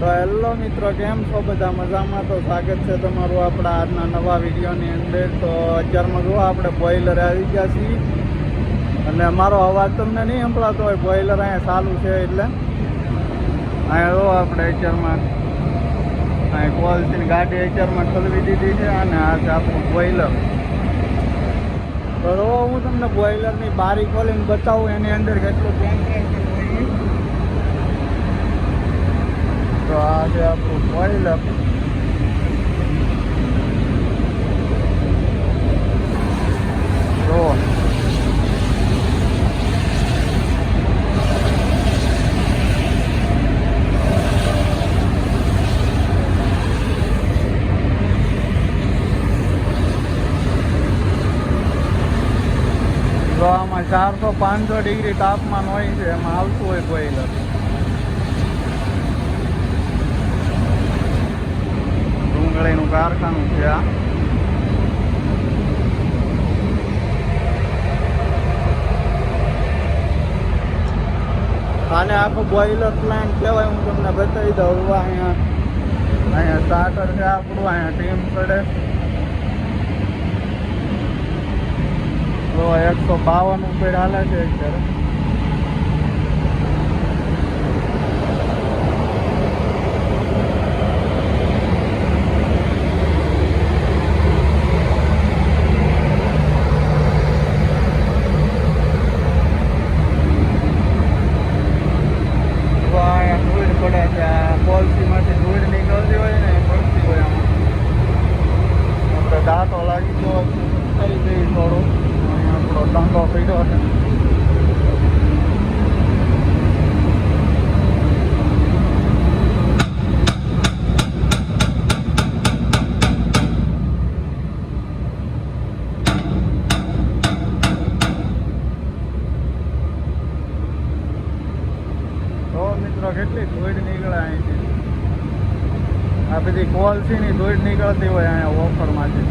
તો હેલો મિત્રો, કેમ છો બધા? મજામાં? તો સ્વાગત છે તમારું આપણા આજના નવા વિડીયોની અંદર. તો અત્યારમાં જુઓ, આપણે બોઈલર આવી ગયા છીએ. અને મારો અવાજ તમને નહીં સંભળાતો હોય બોઈલર અહીંયા ચાલુ છે એટલે. અહીંયા જો આપણે અત્યારમાં અહીં કોલસીની ગાડી અત્યારમાં ઠલવી દીધી છે અને આ છે આપણું બોઈલર તો હું તમને બોઈલરની બારી ખોલીને બતાવું, એની અંદર કેટલું ટેમ્પરેચર હોય ઈ. તો આ છે આપણું બોઈલર જો જો આમાં ચારસો પાંચસો ડિગ્રી તાપમાન હોય છે, એમાં આવતું હોય બોઈલર ડુંગળીનું કારખાનું છે આ. આને આખું બોઇલર પ્લાન્ટ કહેવાય, હું તમને બતાવી દઉં. હવે અહીંયા. અહીંયા સ્ટાર્ટર છે આપણું, અહીંયા ટીમ પડે. તો એકસો બાવન ઉપર હાલે છે અત્યારે તો અહીંયા ધૂળ પડે છે આ પોલસીમાંથી ધૂળ નીકળતી હોય ને એ પડતી હોય આમાં આપણે દાંતો લાગી ગયો કરી દઈએ થોડું અહીંયા આપણો ટંકો પીડ્યો છે તો કેટલી ધોઈડ નીકળે અહીંથી? આ બધી કોલસીની ધોઈડ નીકળતી હોય અહીંયા ઓફરમાંથી.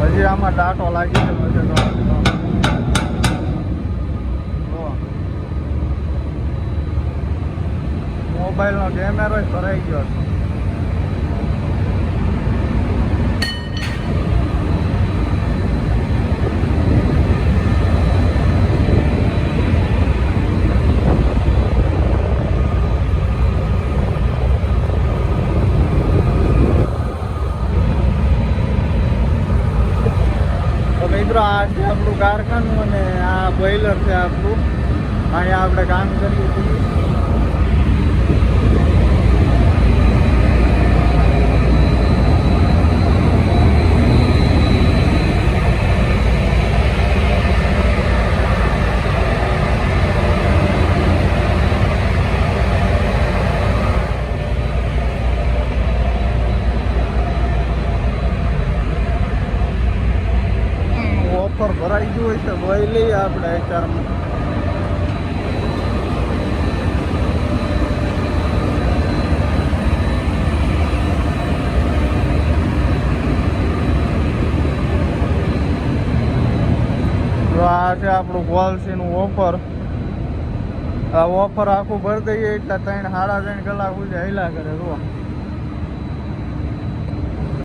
હજી આમાં ટાટો લાગી ગયો છે તો. મોબાઈલનો કેમેરો ભરાઈ ગયો છે તો મિત્રો, આ છે આપણું કારખાનું અને આ બોઇલર છે આપણું અહીંયા આપણે કામ કરીએ છીએ. ઓફર ભરાઈ ગયું હોય છે બોઈ લઈએ આપણે અત્યારમાં તો આ છે આપણું ગોલસીનું ઓફર. આ ઓફર આખું ભરી દઈએ એટલે ત્રણ, સાડા ત્રણ કલાક સુધી હૈલા કરે, જુઓ.